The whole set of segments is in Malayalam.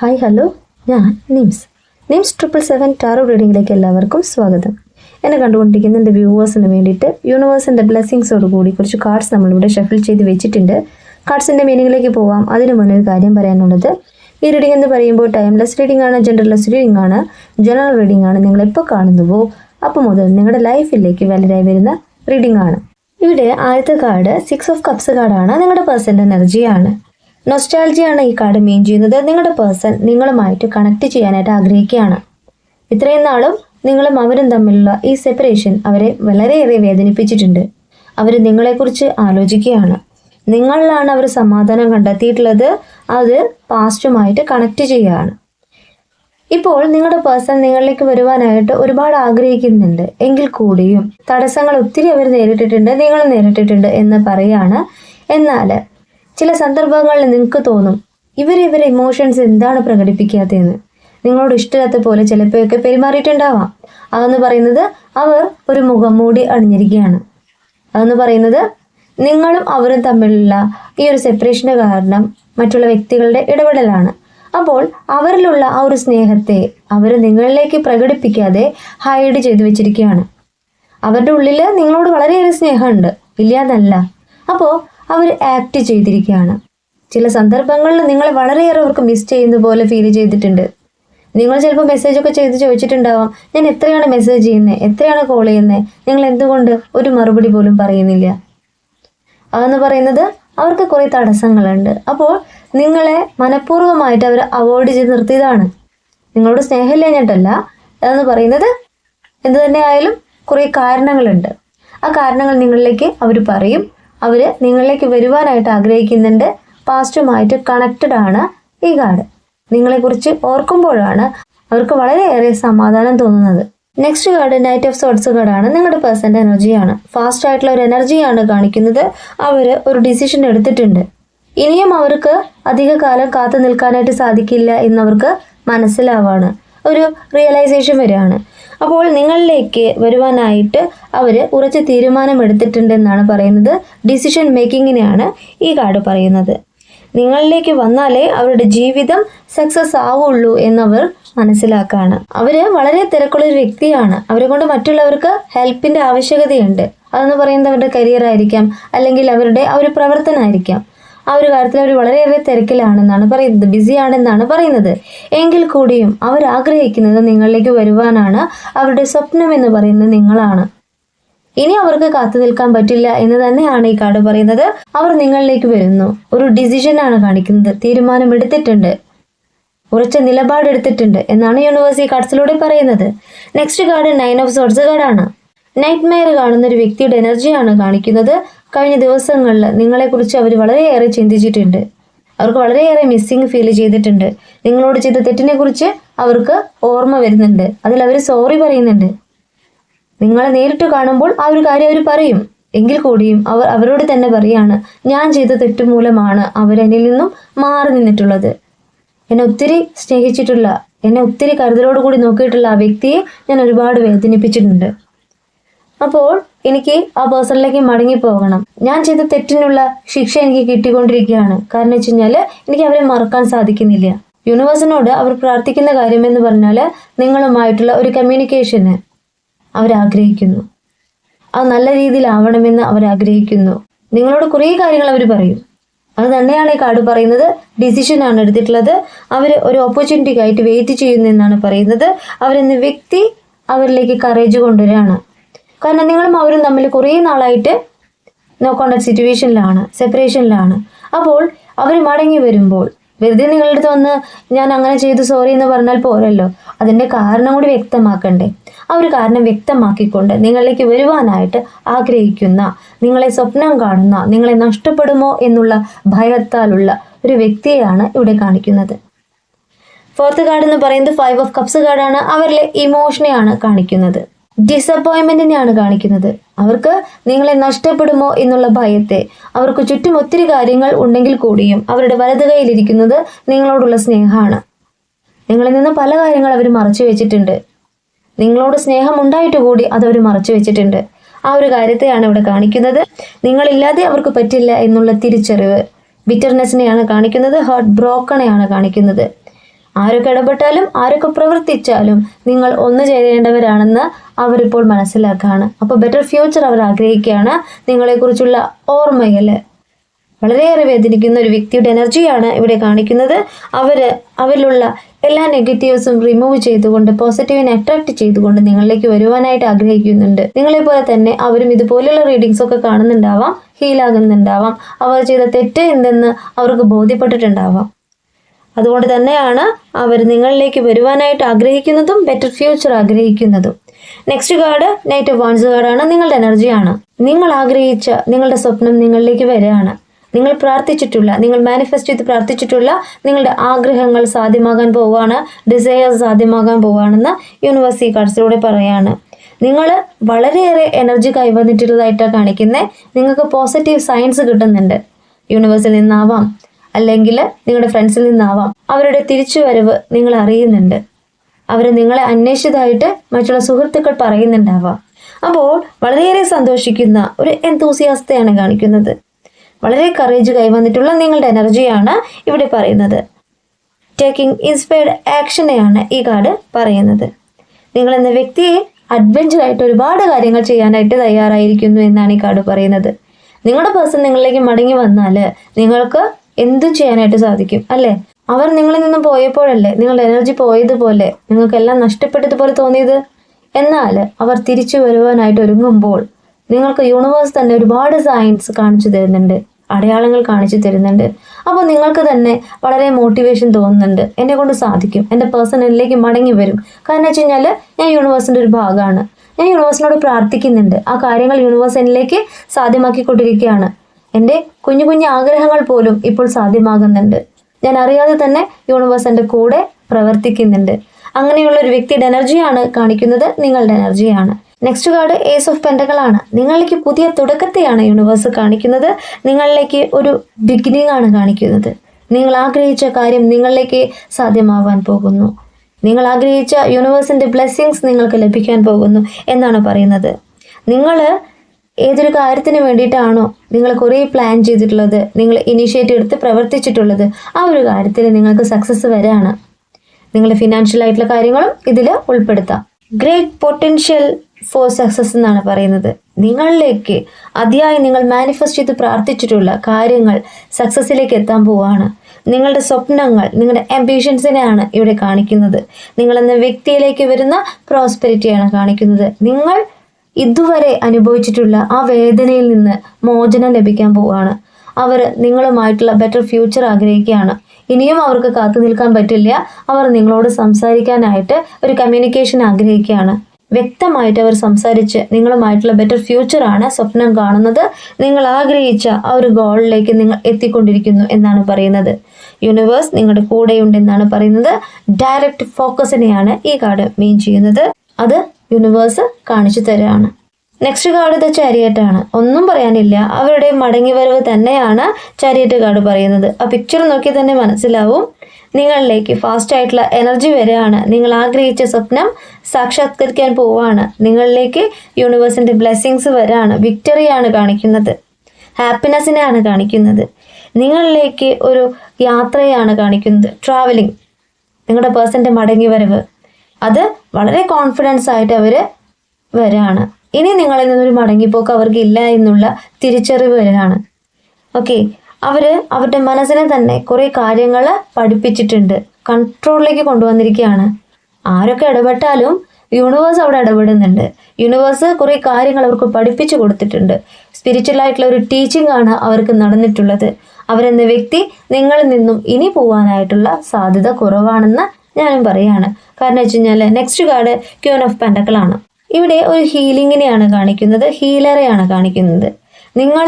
ഹായ് ഹലോ ഞാൻ Nims. Nims triple seven tarot റീഡിങ്ങിലേക്ക് എല്ലാവർക്കും സ്വാഗതം. എന്നെ കണ്ടുകൊണ്ടിരിക്കുന്ന എന്റെ വ്യൂവേഴ്സിന് വേണ്ടിയിട്ട് യൂണിവേഴ്സിന്റെ ബ്ലെസ്സിങ്സോട് കൂടി കുറച്ച് കാർഡ്സ് നമ്മളിവിടെ ഷഫിൽ ചെയ്ത് വെച്ചിട്ടുണ്ട്. കാർഡ്സിന്റെ മീനിങ്ങിലേക്ക് പോവാം. അതിന് ഒരു കാര്യം പറയാനുള്ളത്. ഈ റീഡിംഗ് എന്ന് പറയുമ്പോൾ ടൈംലെസ് റീഡിംഗ് ആണ് ജെൻഡർലെസ് റീഡിംഗ് ആണ് ജനറൽ റീഡിംഗ് ആണ് നിങ്ങൾ എപ്പോൾ കാണുന്നുവോ അപ്പോൾ മുതൽ നിങ്ങളുടെ ലൈഫിലേക്ക് വാലിഡായി വരുന്ന റീഡിംഗ് ആണ്. ഇവിടെ ആദ്യത്തെ കാർഡ് സിക്സ് ഓഫ് കപ്സ് കാർഡാണ് നിങ്ങളുടെ പേഴ്സന്റെ എനർജിയാണ് നൊസ്റ്റാൾജിയാണ് ഈ കാർഡ് മീൻ ചെയ്യുന്നത്. നിങ്ങളുടെ പേഴ്സൺ നിങ്ങളുമായിട്ട് കണക്ട് ചെയ്യാനായിട്ട് ആഗ്രഹിക്കുകയാണ്. ഇത്രയും നാളും നിങ്ങളും അവരും തമ്മിലുള്ള ഈ സെപ്പറേഷൻ അവരെ വളരെയേറെ വേദനിപ്പിച്ചിട്ടുണ്ട്. അവർ നിങ്ങളെക്കുറിച്ച് ആലോചിക്കുകയാണ്. നിങ്ങളിലാണ് അവർ സമാധാനം കണ്ടെത്തിയിട്ടുള്ളത്. അത് പാസ്റ്റുമായിട്ട് കണക്ട് ചെയ്യുകയാണ്. ഇപ്പോൾ നിങ്ങളുടെ പേഴ്സൺ നിങ്ങളിലേക്ക് വരുവാനായിട്ട് ഒരുപാട് ആഗ്രഹിക്കുന്നുണ്ട്. എങ്കിൽ കൂടിയും തടസ്സങ്ങൾ ഒത്തിരി അവർ നേരിട്ടിട്ടുണ്ട് നിങ്ങൾ നേരിട്ടിട്ടുണ്ട് എന്ന് പറയാണ് എന്നാൽ ചില സന്ദർഭങ്ങളിൽ നിങ്ങൾക്ക് തോന്നും ഇവർ ഇവരെ ഇമോഷൻസ് എന്താണ് പ്രകടിപ്പിക്കാത്തതെന്ന്. നിങ്ങളോട് ഇഷ്ടമില്ലാത്ത പോലെ ചിലപ്പോഴൊക്കെ പെരുമാറിയിട്ടുണ്ടാവാം. അതെന്ന് പറയുന്നത് അവർ ഒരു മുഖം മൂടി അണിഞ്ഞിരിക്കുകയാണ്. അതെന്ന് പറയുന്നത് നിങ്ങളും അവരും തമ്മിലുള്ള ഈ ഒരു സെപ്പറേഷന് കാരണം മറ്റുള്ള വ്യക്തികളുടെ ഇടപെടലാണ്. അപ്പോൾ അവരിലുള്ള ആ ഒരു സ്നേഹത്തെ അവർ നിങ്ങളിലേക്ക് പ്രകടിപ്പിക്കാതെ ഹൈഡ് ചെയ്തു വെച്ചിരിക്കുകയാണ്. അവരുടെ ഉള്ളിൽ നിങ്ങളോട് വളരെയേറെ സ്നേഹമുണ്ട്. ഇല്ലാന്നല്ല. അപ്പോൾ അവർ ആക്ട് ചെയ്തിരിക്കുകയാണ്. ചില സന്ദർഭങ്ങളിൽ നിങ്ങളെ വളരെയേറെ അവർക്ക് മിസ് ചെയ്യുന്ന പോലെ ഫീൽ ചെയ്തിട്ടുണ്ട്. നിങ്ങൾ ചിലപ്പോൾ മെസ്സേജൊക്കെ ചെയ്ത് ചോദിച്ചിട്ടുണ്ടാവാം ഞാൻ എത്രയാണ് മെസ്സേജ് ചെയ്യുന്നത് എത്രയാണ് കോൾ ചെയ്യുന്നത് നിങ്ങൾ എന്തുകൊണ്ട് ഒരു മറുപടി പോലും പറയുന്നില്ല. അതെന്ന് പറയുന്നത് അവർക്ക് കുറേ തടസ്സങ്ങളുണ്ട്. അപ്പോൾ നിങ്ങളെ മനഃപൂർവമായിട്ട് അവർ അവോയ്ഡ് ചെയ്ത് നിർത്തിയതാണ്. നിങ്ങളോട് സ്നേഹമില്ലാഞ്ഞിട്ടല്ല. അതെന്ന് പറയുന്നത് എന്ത് തന്നെ ആയാലും കുറേ കാരണങ്ങളുണ്ട്. ആ കാരണങ്ങൾ നിങ്ങളിലേക്ക് അവർ പറയും. അവർ നിങ്ങളിലേക്ക് വരുവാനായിട്ട് ആഗ്രഹിക്കുന്നുണ്ട്. പാസ്റ്റുമായിട്ട് കണക്റ്റഡ് ആണ് ഈ കാർഡ്. നിങ്ങളെക്കുറിച്ച് ഓർക്കുമ്പോഴാണ് അവർക്ക് വളരെയേറെ സമാധാനം തോന്നുന്നത്. Next card knight of swords കാർഡാണ് നിങ്ങളുടെ പേഴ്സന്റെ എനർജിയാണ് ഫാസ്റ്റ് ആയിട്ടുള്ള ഒരു എനർജിയാണ് കാണിക്കുന്നത്. അവർ ഒരു ഡിസിഷൻ എടുത്തിട്ടുണ്ട്. ഇനിയും അവർക്ക് അധിക കാലം കാത്തു നിൽക്കാനായിട്ട് സാധിക്കില്ല എന്നവർക്ക് മനസ്സിലാവാണ്. ഒരു റിയലൈസേഷൻ വരികയാണ്. അപ്പോൾ നിങ്ങളിലേക്ക് വരുവാനായിട്ട് അവർ ഉറച്ച തീരുമാനമെടുത്തിട്ടുണ്ടെന്നാണ് പറയുന്നത്. ഡിസിഷൻ മേക്കിങ്ങിനെയാണ് ഈ കാർഡ് പറയുന്നത്. നിങ്ങളിലേക്ക് വന്നാലേ അവരുടെ ജീവിതം സക്സസ് ആവുള്ളൂ എന്നവർ മനസ്സിലാക്കാണ്. അവർ വളരെ തിരക്കുള്ള ഒരു വ്യക്തിയാണ്. അവരെ കൊണ്ട് മറ്റുള്ളവർക്ക് ഹെൽപ്പിന്റെ ആവശ്യകതയുണ്ട്. അതെന്ന് പറയുന്നത് അവരുടെ കരിയർ ആയിരിക്കാം അല്ലെങ്കിൽ അവരുടെ ആ ഒരു പ്രവർത്തനമായിരിക്കാം ആ ഒരു കാര്യത്തിൽ അവർ വളരെയേറെ തിരക്കിലാണെന്നാണ് പറയുന്നത് ബിസിയാണെന്നാണ് പറയുന്നത്. എങ്കിൽ കൂടിയും അവർ ആഗ്രഹിക്കുന്നത് നിങ്ങളിലേക്ക് വരുവാനാണ്. അവരുടെ സ്വപ്നം എന്ന് പറയുന്നത് നിങ്ങളാണ്. ഇനി അവർക്ക് കാത്തു നിൽക്കാൻ പറ്റില്ല എന്ന് തന്നെയാണ് ഈ കാർഡ് പറയുന്നത്. അവർ നിങ്ങളിലേക്ക് വരുന്നു. ഒരു ഡിസിഷൻ ആണ് കാണിക്കുന്നത്. തീരുമാനം എടുത്തിട്ടുണ്ട്. ഉറച്ച നിലപാടെടുത്തിട്ടുണ്ട് എന്നാണ് യൂണിവേഴ്സ് ഈ കാർഡ്സിലൂടെ പറയുന്നത്. Next card nine of swords കാർഡാണ് നൈറ്റ് മെയർ കാണുന്ന ഒരു വ്യക്തിയുടെ എനർജിയാണ് കാണിക്കുന്നത്. കഴിഞ്ഞ ദിവസങ്ങളിൽ നിങ്ങളെക്കുറിച്ച് അവർ വളരെയേറെ ചിന്തിച്ചിട്ടുണ്ട്. അവർക്ക് വളരെയേറെ മിസ്സിങ് ഫീൽ ചെയ്തിട്ടുണ്ട്. നിങ്ങളോട് ചെയ്ത തെറ്റിനെ കുറിച്ച് അവർക്ക് ഓർമ്മ വരുന്നുണ്ട്. അതിൽ അവർ സോറി പറയുന്നുണ്ട്. നിങ്ങളെ നേരിട്ട് കാണുമ്പോൾ ആ ഒരു കാര്യം അവർ പറയും. എങ്കിൽ കൂടിയും അവർ അവരോട് തന്നെ പറയാണ് ഞാൻ ചെയ്ത തെറ്റ് മൂലമാണ് അവരെന്നിൽ നിന്നും മാറി നിന്നിട്ടുള്ളത്. എന്നെ ഒത്തിരി സ്നേഹിച്ചിട്ടുള്ള എന്നെ ഒത്തിരി കരുതലോട് കൂടി നോക്കിയിട്ടുള്ള ആ വ്യക്തിയെ ഞാൻ ഒരുപാട് വേദനിപ്പിച്ചിട്ടുണ്ട്. അപ്പോൾ എനിക്ക് ആ പേഴ്സണിലേക്ക് മടങ്ങി പോകണം. ഞാൻ ചെയ്ത തെറ്റിനുള്ള ശിക്ഷ എനിക്ക് കിട്ടിക്കൊണ്ടിരിക്കുകയാണ്. കാരണം വെച്ച് കഴിഞ്ഞാൽ എനിക്ക് അവരെ മറക്കാൻ സാധിക്കുന്നില്ല. യൂണിവേഴ്സിനോട് അവർ പ്രാർത്ഥിക്കുന്ന കാര്യമെന്ന് പറഞ്ഞാൽ നിങ്ങളുമായിട്ടുള്ള ഒരു കമ്മ്യൂണിക്കേഷന് അവരാഗ്രഹിക്കുന്നു. അത് നല്ല രീതിയിൽ ആവണമെന്ന് അവരാഗ്രഹിക്കുന്നു. നിങ്ങളോട് കുറേ കാര്യങ്ങൾ അവർ പറയും. അത് തന്നെയാണ് ഈ കാർഡ് പറയുന്നത്. ഡിസിഷനാണ് എടുത്തിട്ടുള്ളത്. അവർ ഒരു ഓപ്പർച്യൂണിറ്റിക്കായിട്ട് വെയിറ്റ് ചെയ്യുന്നു എന്നാണ് പറയുന്നത്. അവരെന്ന വ്യക്തി അവരിലേക്ക് കറേജ് കൊണ്ടുവരികയാണ് കാരണം നിങ്ങളും അവരും തമ്മിൽ കുറേ നാളായിട്ട് നോ കോണ്ടാക്ട് സിറ്റുവേഷനിലാണ് സെപ്പറേഷനിലാണ് അപ്പോൾ അവർ മടങ്ങി വരുമ്പോൾ വെറുതെ നിങ്ങളുടെ അടുത്ത് വന്ന് ഞാൻ അങ്ങനെ ചെയ്തു സോറി എന്ന് പറഞ്ഞാൽ പോരല്ലോ. അതിന്റെ കാരണം കൂടി വ്യക്തമാക്കണ്ടേ. ആ ഒരു കാരണം വ്യക്തമാക്കിക്കൊണ്ട് നിങ്ങളിലേക്ക് വരുവാനായിട്ട് ആഗ്രഹിക്കുന്ന നിങ്ങളെ സ്വപ്നം കാണുന്ന നിങ്ങളെ നഷ്ടപ്പെടുമോ എന്നുള്ള ഭയത്താലുള്ള ഒരു വ്യക്തിയെയാണ് ഇവിടെ കാണിക്കുന്നത്. ഫോർത്ത് കാർഡ് എന്ന് പറയുന്നത് ഫൈവ് ഓഫ് കപ്സ് കാർഡാണ് അവരിലെ ഇമോഷനെയാണ് കാണിക്കുന്നത്. ഡിസപ്പോയിൻമെന്റിനെയാണ് കാണിക്കുന്നത്. അവർക്ക് നിങ്ങളെ നഷ്ടപ്പെടുമോ എന്നുള്ള ഭയത്തെ. അവർക്ക് ചുറ്റും ഒത്തിരി കാര്യങ്ങൾ ഉണ്ടെങ്കിൽ കൂടിയും അവരുടെ വലത് കൈയിലിരിക്കുന്നത് നിങ്ങളോടുള്ള സ്നേഹമാണ്. നിങ്ങളിൽ നിന്ന് പല കാര്യങ്ങൾ അവർ മറച്ചു വെച്ചിട്ടുണ്ട്. നിങ്ങളോട് സ്നേഹം ഉണ്ടായിട്ട് കൂടി അത് അവർ മറച്ചു വെച്ചിട്ടുണ്ട്. ആ ഒരു കാര്യത്തെയാണ് ഇവിടെ കാണിക്കുന്നത്. നിങ്ങളില്ലാതെ അവർക്ക് പറ്റില്ല എന്നുള്ള തിരിച്ചറിവ്. ബിറ്റർനെസ്സിനെയാണ് കാണിക്കുന്നത്. ഹാർട്ട് ബ്രോക്കണെയാണ് കാണിക്കുന്നത്. ആരൊക്കെ ഇടപെട്ടാലും ആരൊക്കെ പ്രവർത്തിച്ചാലും നിങ്ങൾ ഒന്നു ചേരേണ്ടവരാണെന്ന് അവരിപ്പോൾ മനസ്സിലാക്കുകയാണ് അപ്പോൾ ബെറ്റർ ഫ്യൂച്ചർ അവർ ആഗ്രഹിക്കുകയാണ് നിങ്ങളെക്കുറിച്ചുള്ള ഓർമ്മകൾ വളരെയേറെ വേദനിക്കുന്ന ഒരു വ്യക്തിയുടെ എനർജിയാണ് ഇവിടെ കാണിക്കുന്നത്. അവർ അവരിലുള്ള എല്ലാ നെഗറ്റീവ്സും റിമൂവ് ചെയ്തുകൊണ്ട് പോസിറ്റീവിനെ അട്രാക്ട് ചെയ്തുകൊണ്ട് നിങ്ങളിലേക്ക് വരുവാനായിട്ട് ആഗ്രഹിക്കുന്നുണ്ട്. നിങ്ങളെ പോലെ തന്നെ അവരും ഇതുപോലെയുള്ള റീഡിങ്സ് ഒക്കെ കാണുന്നുണ്ടാവാം ഹീലാകുന്നുണ്ടാവാം അവർ ചെയ്ത തെറ്റ് എന്തെന്ന് അവർക്ക് ബോധ്യപ്പെട്ടിട്ടുണ്ടാവാം. അതുകൊണ്ട് തന്നെയാണ് അവർ നിങ്ങളിലേക്ക് വരുവാനായിട്ട് ആഗ്രഹിക്കുന്നതും ബെറ്റർ ഫ്യൂച്ചർ ആഗ്രഹിക്കുന്നതും. Next card knight of wands കാർഡാണ് നിങ്ങളുടെ എനർജിയാണ് നിങ്ങൾ ആഗ്രഹിച്ച നിങ്ങളുടെ സ്വപ്നം നിങ്ങളിലേക്ക് വരികയാണ്. നിങ്ങൾ പ്രാർത്ഥിച്ചിട്ടുള്ള നിങ്ങൾ മാനിഫെസ്റ്റ് ചെയ്ത് പ്രാർത്ഥിച്ചിട്ടുള്ള നിങ്ങളുടെ ആഗ്രഹങ്ങൾ സാധ്യമാകാൻ പോവുകയാണ്. ഡിസയേഴ്സ് സാധ്യമാകാൻ പോവുകയാണെന്ന് യൂണിവേഴ്സിറ്റി കാർഡ്സിലൂടെ പറയാണ്. നിങ്ങൾ വളരെയേറെ എനർജി കൈവന്നിട്ടുള്ളതായിട്ടാണ് കാണിക്കുന്നത്. നിങ്ങൾക്ക് പോസിറ്റീവ് സയൻസ് കിട്ടുന്നുണ്ട്. യൂണിവേഴ്സിൽ നിന്നാവാം. അല്ലെങ്കിൽ നിങ്ങളുടെ ഫ്രണ്ട്സിൽ നിന്നാവാം. അവരുടെ തിരിച്ചുവരവ് നിങ്ങൾ അറിയുന്നുണ്ട്. അവർ നിങ്ങളെ അന്വേഷിച്ചതായിട്ട് മറ്റുള്ള സുഹൃത്തുക്കൾ പറയുന്നുണ്ടാവാം. അപ്പോൾ വളരെയേറെ സന്തോഷിക്കുന്ന ഒരു എന്തൂസിയാസ്തയാണ് കാണിക്കുന്നത്. വളരെ കറേജ് കൈവന്നിട്ടുള്ള നിങ്ങളുടെ എനർജിയാണ് ഇവിടെ പറയുന്നത്. ടേക്കിംഗ് ഇൻസ്പയർഡ് ആക്ഷനെയാണ് ഈ കാർഡ് പറയുന്നത്. നിങ്ങൾ എന്ന വ്യക്തിയെ അഡ്വഞ്ചറായിട്ട് ഒരുപാട് കാര്യങ്ങൾ ചെയ്യാനായിട്ട് തയ്യാറായിരിക്കുന്നു എന്നാണ് ഈ കാർഡ് പറയുന്നത്. നിങ്ങളുടെ പേഴ്സൺ നിങ്ങളിലേക്ക് മടങ്ങി വന്നാൽ നിങ്ങൾക്ക് എന്തും ചെയ്യാനായിട്ട് സാധിക്കും അല്ലേ? അവർ നിങ്ങളിൽ നിന്ന് പോയപ്പോഴല്ലേ നിങ്ങളുടെ എനർജി പോയതുപോലെ നിങ്ങൾക്കെല്ലാം നഷ്ടപ്പെട്ടതുപോലെ തോന്നിയത്? എന്നാൽ അവർ തിരിച്ചു വരുവാനായിട്ട് ഒരുങ്ങുമ്പോൾ നിങ്ങൾക്ക് യൂണിവേഴ്സ് തന്നെ ഒരുപാട് സയൻസ് കാണിച്ചു തരുന്നുണ്ട് അടയാളങ്ങൾ കാണിച്ചു തരുന്നുണ്ട്. അപ്പോൾ നിങ്ങൾക്ക് തന്നെ വളരെ മോട്ടിവേഷൻ തോന്നുന്നുണ്ട്. എന്നെ കൊണ്ട് സാധിക്കും എന്റെ പേഴ്സണലിലേക്ക് മടങ്ങി വരും. കാരണം വെച്ച് കഴിഞ്ഞാൽ ഞാൻ യൂണിവേഴ്സിന്റെ ഒരു ഭാഗമാണ്. ഞാൻ യൂണിവേഴ്സിനോട് പ്രാർത്ഥിക്കുന്നുണ്ട്. ആ കാര്യങ്ങൾ യൂണിവേഴ്സ് എന്നിലേക്ക് സാധ്യമാക്കിക്കൊണ്ടിരിക്കുകയാണ്. എന്റെ കുഞ്ഞു കുഞ്ഞു ആഗ്രഹങ്ങൾ പോലും ഇപ്പോൾ സാധ്യമാകുന്നുണ്ട്. ഞാൻ അറിയാതെ തന്നെ യൂണിവേഴ്സ് എന്റെ കൂടെ പ്രവർത്തിക്കുന്നുണ്ട്. അങ്ങനെയുള്ള ഒരു വ്യക്തിയുടെ എനർജിയാണ് കാണിക്കുന്നത്. നിങ്ങളുടെ എനർജിയാണ് നെക്സ്റ്റ് കാർഡ് ഏസ് ഓഫ് പെൻഡകളാണ് നിങ്ങളിലേക്ക് പുതിയ തുടക്കത്തെയാണ് യൂണിവേഴ്സ് കാണിക്കുന്നത്. നിങ്ങളിലേക്ക് ഒരു ബിഗിനിങ് ആണ് കാണിക്കുന്നത്. നിങ്ങൾ ആഗ്രഹിച്ച കാര്യം നിങ്ങളിലേക്ക് സാധ്യമാവാൻ പോകുന്നു. നിങ്ങൾ ആഗ്രഹിച്ച യൂണിവേഴ്സിന്റെ ബ്ലെസ്സിങ്സ് നിങ്ങൾക്ക് ലഭിക്കാൻ പോകുന്നു എന്നാണ് പറയുന്നത്. നിങ്ങൾ ഏതൊരു കാര്യത്തിന് വേണ്ടിയിട്ടാണോ നിങ്ങൾ കുറേ പ്ലാൻ ചെയ്തിട്ടുള്ളത് നിങ്ങൾ ഇനീഷ്യേറ്റീവ് എടുത്ത് പ്രവർത്തിച്ചിട്ടുള്ളത് ആ ഒരു കാര്യത്തിൽ നിങ്ങൾക്ക് സക്സസ് വരാണ്. നിങ്ങളുടെ ഫിനാൻഷ്യൽ ആയിട്ടുള്ള കാര്യങ്ങളും ഇതിൽ ഉൾപ്പെടുത്താം. ഗ്രേറ്റ് പൊട്ടൻഷ്യൽ ഫോർ സക്സസ് എന്നാണ് പറയുന്നത്. നിങ്ങളിലേക്ക് അതിയായി നിങ്ങൾ മാനിഫെസ്റ്റ് ചെയ്ത് പ്രാർത്ഥിച്ചിട്ടുള്ള കാര്യങ്ങൾ സക്സസ്സിലേക്ക് എത്താൻ പോവുകയാണ് നിങ്ങളുടെ സ്വപ്നങ്ങൾ നിങ്ങളുടെ അംബീഷൻസിനെയാണ് ഇവിടെ കാണിക്കുന്നത്. നിങ്ങളെന്ന വ്യക്തിയിലേക്ക് വരുന്ന പ്രോസ്പെരിറ്റിയാണ് കാണിക്കുന്നത്. നിങ്ങൾ ഇതുവരെ അനുഭവിച്ചിട്ടുള്ള ആ വേദനയിൽ നിന്ന് മോചനം ലഭിക്കാൻ പോവുകയാണ്. അവർ നിങ്ങളുമായിട്ടുള്ള ബെറ്റർ ഫ്യൂച്ചർ ആഗ്രഹിക്കുകയാണ്. ഇനിയും അവർക്ക് കാത്തു നിൽക്കാൻ പറ്റില്ല. അവർ നിങ്ങളോട് സംസാരിക്കാനായിട്ട് ഒരു കമ്മ്യൂണിക്കേഷൻ ആഗ്രഹിക്കുകയാണ്. വ്യക്തമായിട്ട് അവർ സംസാരിച്ച് നിങ്ങളുമായിട്ടുള്ള ബെറ്റർ ഫ്യൂച്ചറാണ് സ്വപ്നം കാണുന്നത്. നിങ്ങൾ ആഗ്രഹിച്ച ആ ഒരു ഗോളിലേക്ക് നിങ്ങൾ എത്തിക്കൊണ്ടിരിക്കുന്നു എന്നാണ് പറയുന്നത്. യൂണിവേഴ്സ് നിങ്ങളുടെ കൂടെയുണ്ടെന്നാണ് പറയുന്നത്. ഡയറക്റ്റ് ഫോക്കസിനെയാണ് ഈ കാർഡ് മീൻ ചെയ്യുന്നത്. അത് യൂണിവേഴ്സ് കാണിച്ചു തരാണ്. നെക്സ്റ്റ് കാർഡ് ദ ചാരിയറ്റ് ആണ്. ഒന്നും പറയാനില്ല. അവരുടെ മടങ്ങി വരവ് തന്നെയാണ് ചാരിയറ്റ് കാർഡ് പറയുന്നത്. ആ പിക്ചർ നോക്കി തന്നെ മനസ്സിലാവും. നിങ്ങളിലേക്ക് ഫാസ്റ്റ് ആയിട്ടുള്ള എനർജി വരികയാണ്. നിങ്ങൾ ആഗ്രഹിച്ച സ്വപ്നം സാക്ഷാത്കരിക്കാൻ പോവാണ് നിങ്ങളിലേക്ക് യൂണിവേഴ്സിന്റെ ബ്ലെസ്സിങ്സ് വരാണ് വിക്ടറിയാണ് കാണിക്കുന്നത്. ഹാപ്പിനെസ്സിനെയാണ് കാണിക്കുന്നത്. നിങ്ങളിലേക്ക് ഒരു യാത്രയാണ് കാണിക്കുന്നത്. ട്രാവലിംഗ് നിങ്ങളുടെ പേഴ്സന്റെ മടങ്ങി വരവ് അത് വളരെ കോൺഫിഡൻസ് ആയിട്ട് അവർ വരാണ്. ഇനി നിങ്ങളിൽ നിന്നൊരു മടങ്ങിപ്പോക്ക് അവർക്ക് ഇല്ല എന്നുള്ള തിരിച്ചറിവ് വരികയാണ്. ഓക്കെ അവർ അവരുടെ മനസ്സിനെ തന്നെ കുറേ കാര്യങ്ങൾ പഠിപ്പിച്ചിട്ടുണ്ട്. കൺട്രോളിലേക്ക് കൊണ്ടുവന്നിരിക്കുകയാണ്. ആരൊക്കെ ഇടപെട്ടാലും യൂണിവേഴ്സ് അവിടെ ഇടപെടുന്നുണ്ട്. യൂണിവേഴ്സ് കുറേ കാര്യങ്ങൾ അവർക്ക് പഠിപ്പിച്ചു കൊടുത്തിട്ടുണ്ട്. സ്പിരിച്വൽ ആയിട്ടുള്ള ഒരു ടീച്ചിങ് ആണ് അവർക്ക് നടന്നിട്ടുള്ളത്. അവരെന്ന വ്യക്തി നിങ്ങളിൽ നിന്നും ഇനി പോവാനായിട്ടുള്ള സാധ്യത കുറവാണെന്ന് ഞാനും പറയാണ്. കാരണം വെച്ച് കഴിഞ്ഞാൽ നെക്സ്റ്റ് കാർഡ് ക്യൂൻ ഓഫ് പെൻഡക്കളാണ് ഇവിടെ ഒരു ഹീലിങ്ങിനെയാണ് കാണിക്കുന്നത് ഹീലറെയാണ് കാണിക്കുന്നത്. നിങ്ങൾ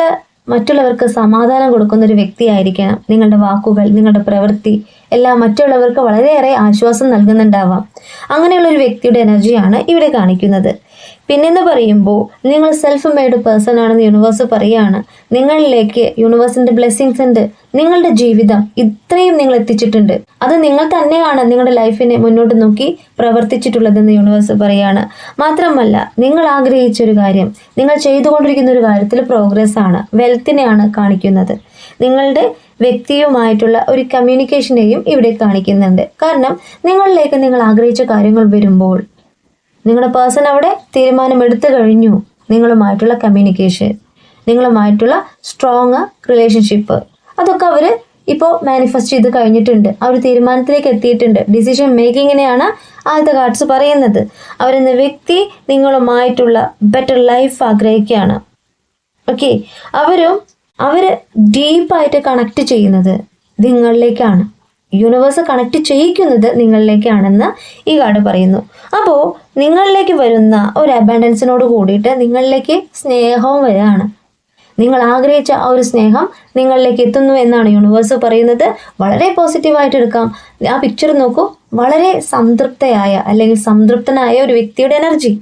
മറ്റുള്ളവർക്ക് സമാധാനം കൊടുക്കുന്ന ഒരു വ്യക്തിയായിരിക്കണം. നിങ്ങളുടെ വാക്കുകൾ നിങ്ങളുടെ പ്രവൃത്തി എല്ലാം മറ്റുള്ളവർക്ക് വളരെയേറെ ആശ്വാസം നൽകുന്നുണ്ടാവാം. അങ്ങനെയുള്ള ഒരു വ്യക്തിയുടെ എനർജിയാണ് ഇവിടെ കാണിക്കുന്നത്. പിന്നെന്ന് പറയുമ്പോൾ നിങ്ങൾ സെൽഫ് മെയ്ഡ് പേഴ്സൺ ആണെന്ന് യൂണിവേഴ്സ് പറയുകയാണ് നിങ്ങളിലേക്ക് യൂണിവേഴ്സിന്റെ ബ്ലെസ്സിങ്സ് ഉണ്ട്. നിങ്ങളുടെ ജീവിതം ഇത്രയും നിങ്ങൾ എത്തിച്ചിട്ടുണ്ട്. അത് നിങ്ങൾ തന്നെയാണ് നിങ്ങളുടെ ലൈഫിനെ മുന്നോട്ട് നോക്കി പ്രവർത്തിച്ചിട്ടുള്ളതെന്ന് യൂണിവേഴ്സ് പറയാണ്. മാത്രമല്ല നിങ്ങൾ ആഗ്രഹിച്ച ഒരു കാര്യം നിങ്ങൾ ചെയ്തുകൊണ്ടിരിക്കുന്ന ഒരു കാര്യത്തിൽ പ്രോഗ്രസ് ആണ് വെൽത്തിനെയാണ് കാണിക്കുന്നത്. നിങ്ങളുടെ വ്യക്തിയുമായിട്ടുള്ള ഒരു കമ്മ്യൂണിക്കേഷനെയും ഇവിടെ കാണിക്കുന്നുണ്ട്. കാരണം നിങ്ങളിലേക്ക് നിങ്ങൾ ആഗ്രഹിച്ച കാര്യങ്ങൾ വരുമ്പോൾ നിങ്ങളുടെ പേഴ്സൺ അവിടെ തീരുമാനമെടുത്തു കഴിഞ്ഞു. നിങ്ങളുമായിട്ടുള്ള കമ്മ്യൂണിക്കേഷൻ നിങ്ങളുമായിട്ടുള്ള സ്ട്രോങ് റിലേഷൻഷിപ്പ് അതൊക്കെ അവർ ഇപ്പോൾ മാനിഫെസ്റ്റ് ചെയ്ത് കഴിഞ്ഞിട്ടുണ്ട്. ആ ഒരു തീരുമാനത്തിലേക്ക് എത്തിയിട്ടുണ്ട്. ഡിസിഷൻ മേക്കിങ്ങിനെയാണ് ആദ്യത്തെ കാർഡ്സ് പറയുന്നത്. അവരെന്ന വ്യക്തി നിങ്ങളുമായിട്ടുള്ള ബെറ്റർ ലൈഫ് ആഗ്രഹിക്കുകയാണ്. ഓക്കെ അവരും അവർ ഡീപ്പായിട്ട് കണക്ട് ചെയ്യുന്നത് നിങ്ങളിലേക്കാണ്. യൂണിവേഴ്സ് കണക്ട് ചെയ്യിക്കുന്നത് നിങ്ങളിലേക്കാണെന്ന് ഈ കാർഡ് പറയുന്നു. അപ്പോൾ നിങ്ങളിലേക്ക് വരുന്ന ഒരു അബാൻഡൻസിനോട് കൂടിയിട്ട് നിങ്ങളിലേക്ക് സ്നേഹവും വരികയാണ്. നിങ്ങൾ ആഗ്രഹിച്ച ആ ഒരു സ്നേഹം നിങ്ങളിലേക്ക് എത്തുന്നു എന്നാണ് യൂണിവേഴ്സ് പറയുന്നത്. വളരെ പോസിറ്റീവായിട്ട് എടുക്കാം. ആ പിക്ചർ നോക്കൂ. വളരെ സംതൃപ്തയായ അല്ലെങ്കിൽ സംതൃപ്തനായ ഒരു വ്യക്തിയുടെ എനർജി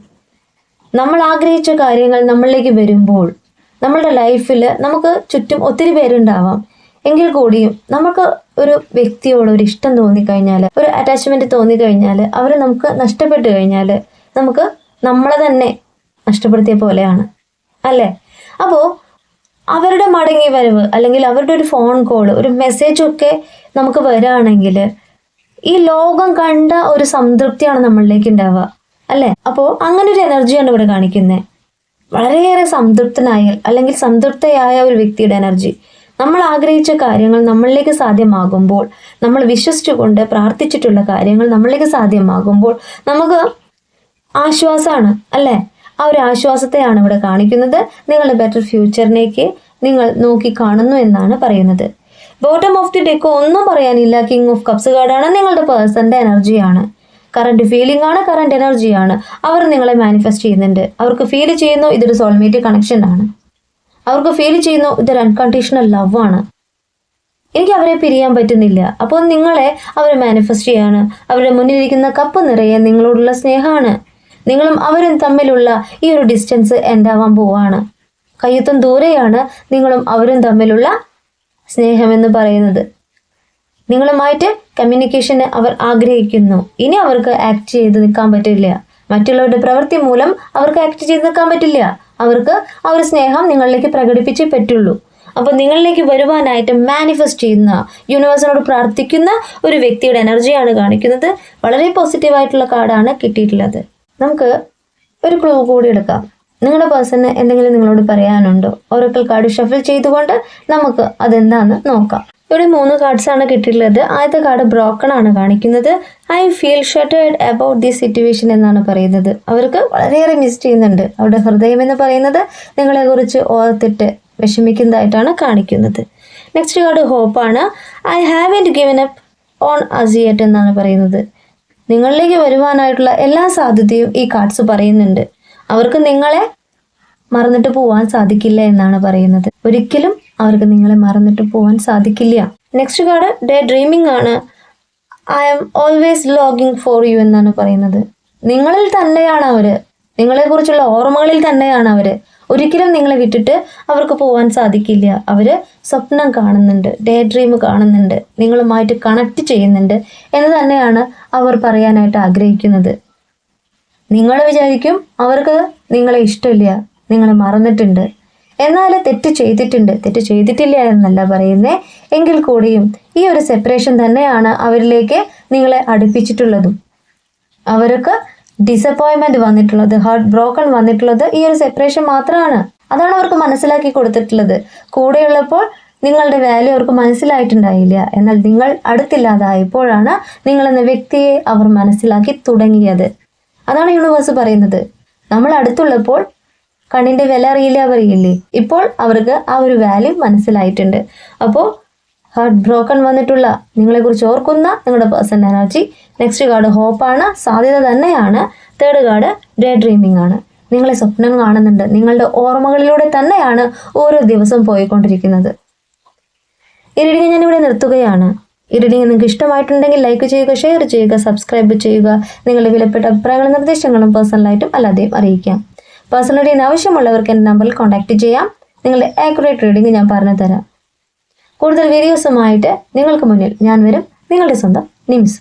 നമ്മൾ ആഗ്രഹിച്ച കാര്യങ്ങൾ നമ്മളിലേക്ക് വരുമ്പോൾ നമ്മളുടെ ലൈഫിൽ നമുക്ക് ചുറ്റും ഒത്തിരി പേരുണ്ടാവാം. എങ്കിൽ കൂടിയും നമുക്ക് ഒരു വ്യക്തിയോട് ഒരു ഇഷ്ടം തോന്നിക്കഴിഞ്ഞാൽ ഒരു അറ്റാച്ച്മെന്റ് തോന്നിക്കഴിഞ്ഞാൽ അവർ നമുക്ക് നഷ്ടപ്പെട്ടു കഴിഞ്ഞാൽ നമുക്ക് നമ്മളെ തന്നെ നഷ്ടപ്പെടുത്തിയ പോലെയാണ്. അല്ലേ? അപ്പോൾ അവരുടെ മടങ്ങി വരവ് അല്ലെങ്കിൽ അവരുടെ ഒരു ഫോൺ കോൾ ഒരു മെസ്സേജ് ഒക്കെ നമുക്ക് വരാണെങ്കിൽ ഈ ലോകം കണ്ട ഒരു സംതൃപ്തിയാണ് നമ്മളിലേക്ക് ഉണ്ടാവുക. അല്ലേ? അപ്പോൾ അങ്ങനെ ഒരു എനർജിയാണ് ഇവിടെ കാണിക്കുന്നത് വളരെയേറെ സംതൃപ്തനായ അല്ലെങ്കിൽ സംതൃപ്തയായ ഒരു വ്യക്തിയുടെ എനർജി നമ്മൾ ആഗ്രഹിച്ച കാര്യങ്ങൾ നമ്മളിലേക്ക് സാധ്യമാകുമ്പോൾ നമ്മൾ വിശ്വസിച്ചുകൊണ്ട് പ്രാർത്ഥിച്ചിട്ടുള്ള കാര്യങ്ങൾ നമ്മളിലേക്ക് സാധ്യമാകുമ്പോൾ നമുക്ക് ആശ്വാസമാണ് അല്ലേ? ആ ഒരു ആശ്വാസത്തെയാണ് ഇവിടെ കാണിക്കുന്നത്. നിങ്ങളുടെ ബെറ്റർ ഫ്യൂച്ചറിലേക്ക് നിങ്ങൾ നോക്കി കാണുന്നു എന്നാണ് പറയുന്നത്. ബോട്ടം ഓഫ് ദി ഡെക്കോ ഒന്നും പറയാനില്ല. കിങ് ഓഫ് കപ്സ് കാർഡാണ് നിങ്ങളുടെ പേഴ്സന്റെ എനർജിയാണ്. കറണ്ട് ഫീലിംഗ് ആണ് കറണ്ട് എനർജിയാണ് അവർ നിങ്ങളെ മാനിഫെസ്റ്റ് ചെയ്യുന്നുണ്ട്. അവർക്ക് ഫീൽ ചെയ്യുന്നു. ഇതൊരു സോൾമേറ്റ് കണക്ഷൻ ആണ്. അവർക്ക് ഫീൽ ചെയ്യുന്നു ഇതൊരു അൺകണ്ടീഷണൽ ലവ് ആണ്. എനിക്ക് അവരെ പിരിയാൻ പറ്റുന്നില്ല. അപ്പോൾ നിങ്ങളെ അവർ മാനിഫെസ്റ്റ് ചെയ്യാണ്. അവരുടെ മുന്നിലിരിക്കുന്ന കപ്പ് നിറയെ നിങ്ങളോടുള്ള സ്നേഹമാണ്. നിങ്ങളും അവരും തമ്മിലുള്ള ഈ ഒരു ഡിസ്റ്റൻസ് എന്താവാൻ പോവാണ്. കയ്യത്തും ദൂരെയാണ് നിങ്ങളും അവരും തമ്മിലുള്ള സ്നേഹമെന്ന് പറയുന്നത്. നിങ്ങളുമായിട്ട് കമ്മ്യൂണിക്കേഷന് അവർ ആഗ്രഹിക്കുന്നു. ഇനി അവർക്ക് ആക്ട് ചെയ്ത് നിൽക്കാൻ പറ്റില്ല. മറ്റുള്ളവരുടെ പ്രവൃത്തി മൂലം അവർക്ക് ആക്ട് ചെയ്ത് നിൽക്കാൻ പറ്റില്ല. അവർക്ക് ആ ഒരു സ്നേഹം നിങ്ങളിലേക്ക് പ്രകടിപ്പിച്ചേ പറ്റുള്ളൂ. അപ്പോൾ നിങ്ങളിലേക്ക് വരുവാനായിട്ട് മാനിഫെസ്റ്റ് ചെയ്യുന്ന യൂണിവേഴ്സിനോട് പ്രാർത്ഥിക്കുന്ന ഒരു വ്യക്തിയുടെ എനർജിയാണ് കാണിക്കുന്നത്. വളരെ പോസിറ്റീവായിട്ടുള്ള കാർഡാണ് കിട്ടിയിട്ടുള്ളത്. നമുക്ക് ഒരു ക്ലൂ കൂടി എടുക്കാം. നിങ്ങളുടെ പേഴ്സണ് എന്തെങ്കിലും നിങ്ങളോട് പറയാനുണ്ടോ? ഓരോക്കൽ കാർഡ് ഷഫിൽ ചെയ്തുകൊണ്ട് നമുക്ക് അതെന്താണെന്ന് നോക്കാം. ഇവിടെ മൂന്ന് കാർഡ്സാണ് കിട്ടിയിട്ടുള്ളത്. ആദ്യത്തെ കാർഡ് ബ്രോക്കൺ ആണ് കാണിക്കുന്നത്. I feel shattered about the situation എന്നാണ് പറയുന്നത്. അവർക്ക് വളരെയേറെ മിസ് ചെയ്യുന്നുണ്ട്. അവരുടെ ഹൃദയം എന്ന് പറയുന്നത് നിങ്ങളെ കുറിച്ച് ഓർത്തിട്ട് വിഷമിക്കുന്നതായിട്ടാണ് കാണിക്കുന്നത്. Next card ഹോപ്പാണ് I have and given up on us yet എന്നാണ് പറയുന്നത്. നിങ്ങളിലേക്ക് വരുവാനായിട്ടുള്ള എല്ലാ സാധ്യതയും ഈ കാർഡ്സ് പറയുന്നുണ്ട്. അവർക്ക് നിങ്ങളെ മറന്നിട്ട് പോവാൻ സാധിക്കില്ല എന്നാണ് പറയുന്നത്. ഒരിക്കലും അവർക്ക് നിങ്ങളെ മറന്നിട്ട് പോവാൻ സാധിക്കില്ല. നെക്സ്റ്റ് കാർഡ് ഡേ ഡ്രീമിംഗ് ആണ്. ഐ ആം ഓൾവേസ് ലോഗിങ് ഫോർ യു എന്നാണ് പറയുന്നത്. നിങ്ങളിൽ തന്നെയാണ് അവർ. നിങ്ങളെക്കുറിച്ചുള്ള ഓർമ്മകളിൽ തന്നെയാണ് അവർ ഒരിക്കലും നിങ്ങളെ വിട്ടിട്ട് അവർക്ക് പോകാൻ സാധിക്കില്ല. അവർ സ്വപ്നം കാണുന്നുണ്ട് ഡേ ഡ്രീം കാണുന്നുണ്ട് നിങ്ങളുമായിട്ട് കണക്ട് ചെയ്യുന്നുണ്ട് എന്ന് തന്നെയാണ് അവർ പറയാനായിട്ട് ആഗ്രഹിക്കുന്നത്. നിങ്ങൾ വിചാരിക്കും അവർക്ക് നിങ്ങളെ ഇഷ്ടമില്ല നിങ്ങളെ മറന്നിട്ടുണ്ട്. എന്നാൽ തെറ്റ് ചെയ്തിട്ടുണ്ട്. തെറ്റ് ചെയ്തിട്ടില്ല എന്നല്ല പറയുന്നത് എങ്കിൽ കൂടിയും ഈ ഒരു സെപ്പറേഷൻ തന്നെയാണ് അവരിലേക്ക് നിങ്ങളെ അടുപ്പിച്ചിട്ടുള്ളതും. അവർക്ക് ഡിസപ്പോയിൻമെന്റ് വന്നിട്ടുള്ളത് ഹാർട്ട് ബ്രോക്കൺ വന്നിട്ടുള്ളത് ഈ ഒരു സെപ്പറേഷൻ മാത്രമാണ്. അതാണ് അവർക്ക് മനസ്സിലാക്കി കൊടുത്തിട്ടുള്ളത്. കൂടെയുള്ളപ്പോൾ നിങ്ങളുടെ വാല്യൂ അവർക്ക് മനസ്സിലായിട്ടുണ്ടായില്ല. എന്നാൽ നിങ്ങൾ അടുത്തില്ലാതായപ്പോഴാണ് നിങ്ങൾ എന്ന വ്യക്തിയെ അവർ മനസ്സിലാക്കി തുടങ്ങിയത്. അതാണ് യൂണിവേഴ്സ് പറയുന്നത്. നമ്മൾ അടുത്തുള്ളപ്പോൾ കണ്ണിന്റെ വില അറിയില്ല പറയില്ലേ? ഇപ്പോൾ അവർക്ക് ആ ഒരു വാല്യൂ മനസ്സിലായിട്ടുണ്ട്. അപ്പോൾ ഹാർട്ട് ബ്രോക്കൺ വന്നിട്ടുള്ള നിങ്ങളെക്കുറിച്ച് ഓർക്കുന്ന നിങ്ങളുടെ പേഴ്സൺ എനർജി നെക്സ്റ്റ് കാർഡ് ഹോപ്പാണ് സാധ്യത തന്നെയാണ്. തേർഡ് കാർഡ് ഡേ ഡ്രീമിംഗ് ആണ്. നിങ്ങളെ സ്വപ്നം കാണുന്നുണ്ട്. നിങ്ങളുടെ ഓർമ്മകളിലൂടെ തന്നെയാണ് ഓരോ ദിവസം പോയിക്കൊണ്ടിരിക്കുന്നത്. ഈ റീഡിങ് ഇവിടെ നിർത്തുകയാണ്. ഈ റീഡിങ് നിങ്ങൾക്ക് ഇഷ്ടമായിട്ടുണ്ടെങ്കിൽ ലൈക്ക് ചെയ്യുക ഷെയർ ചെയ്യുക സബ്സ്ക്രൈബ് ചെയ്യുക. നിങ്ങളുടെ വിലപ്പെട്ട അഭിപ്രായങ്ങളും നിർദ്ദേശങ്ങളും പേഴ്സണലായിട്ടും അല്ലാതെയും അറിയിക്കാം. പേഴ്സണൽ റീഡിങ് ആവശ്യമുള്ളവർക്ക് എന്റെ നമ്പറിൽ കോൺടാക്റ്റ് ചെയ്യാം. നിങ്ങളുടെ ആക്യുറേറ്റ് റീഡിങ് ഞാൻ പറഞ്ഞു തരാം. കൂടുതൽ വീഡിയോസുമായിട്ട് നിങ്ങൾക്ക് മുന്നിൽ ഞാൻ വരും. നിങ്ങളുടെ സ്വന്തം നിംസ്